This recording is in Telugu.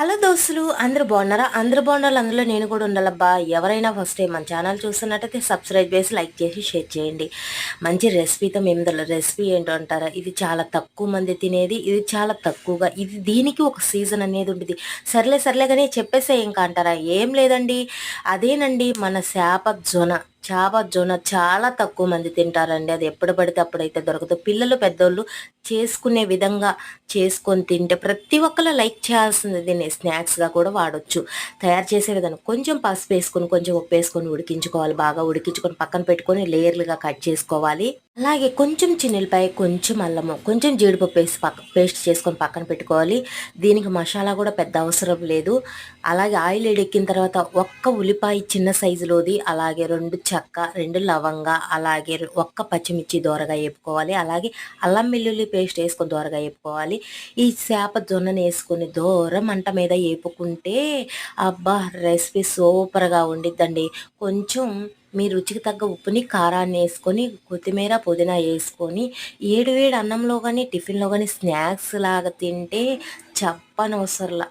హలో దోస్తులు అందరూ బాగున్నారా? అందరూ బాగున్నారు అందులో నేను కూడా ఉండాలబ్బా. ఎవరైనా ఫస్ట్ టైం మన ఛానల్ చూస్తున్నట్టయితే సబ్స్క్రైబ్ చేసి లైక్ చేసి షేర్ చేయండి. మంచి రెసిపీతో మేము రెసిపీ ఏంటో అంటారా? ఇది చాలా తక్కువ మంది తినేది ఇది చాలా తక్కువగా ఇది దీనికి ఒక సీజన్ అనేది ఉంటుంది సర్లే సర్లే కానీ చెప్పేసే ఇంకా అంటారా? ఏం లేదండి. అదేనండి మన శాప జొన చేప జొన్న చాలా తక్కువ మంది తింటారండి. అది ఎప్పుడు పడితే అప్పుడైతే దొరకదు. పిల్లలు పెద్దోళ్ళు చేసుకునే విధంగా చేసుకొని తింటే ప్రతి ఒక్కరు లైక్ చేయాల్సింది దీన్ని స్నాక్స్గా కూడా వాడచ్చు. తయారు చేసే విధానం కొంచెం పసుపు వేసుకొని కొంచెం ఉప్పు వేసుకొని ఉడికించుకోవాలి. బాగా ఉడికించుకొని పక్కన పెట్టుకొని లేయర్లుగా కట్ చేసుకోవాలి. అలాగే కొంచెం చిన్నెలపాయ కొంచెం అల్లము కొంచెం జీడిపప్పు వేసి పక్క పేస్ట్ చేసుకొని పక్కన పెట్టుకోవాలి. దీనికి మసాలా కూడా పెద్ద అవసరం లేదు. అలాగే ఆయిల్ ఎడెక్కిన తర్వాత ఒక్క ఉల్లిపాయ చిన్న సైజులోది అలాగే రెండు చెక్క రెండు లవంగ అలాగే ఒక్క పచ్చిమిర్చి దోరగా వేపుకోవాలి. అలాగే అల్లం వెల్లుల్లి పేస్ట్ వేసుకొని దోరగా వేపుకోవాలి. ఈ చేప జొన్నను వేసుకొని దూరం మంట మీద వేపుకుంటే అబ్బా రెసిపీ సూపర్గా ఉండిద్దండి. కొంచెం మీ రుచికి తగ్గ ఉప్పుని కారాన్ని వేసుకొని కొత్తిమీర పుదీనా వేసుకొని ఏడు వేడి అన్నంలో కానీ టిఫిన్లో కానీ స్నాక్స్ లాగా తింటే చెప్పనవసరంలా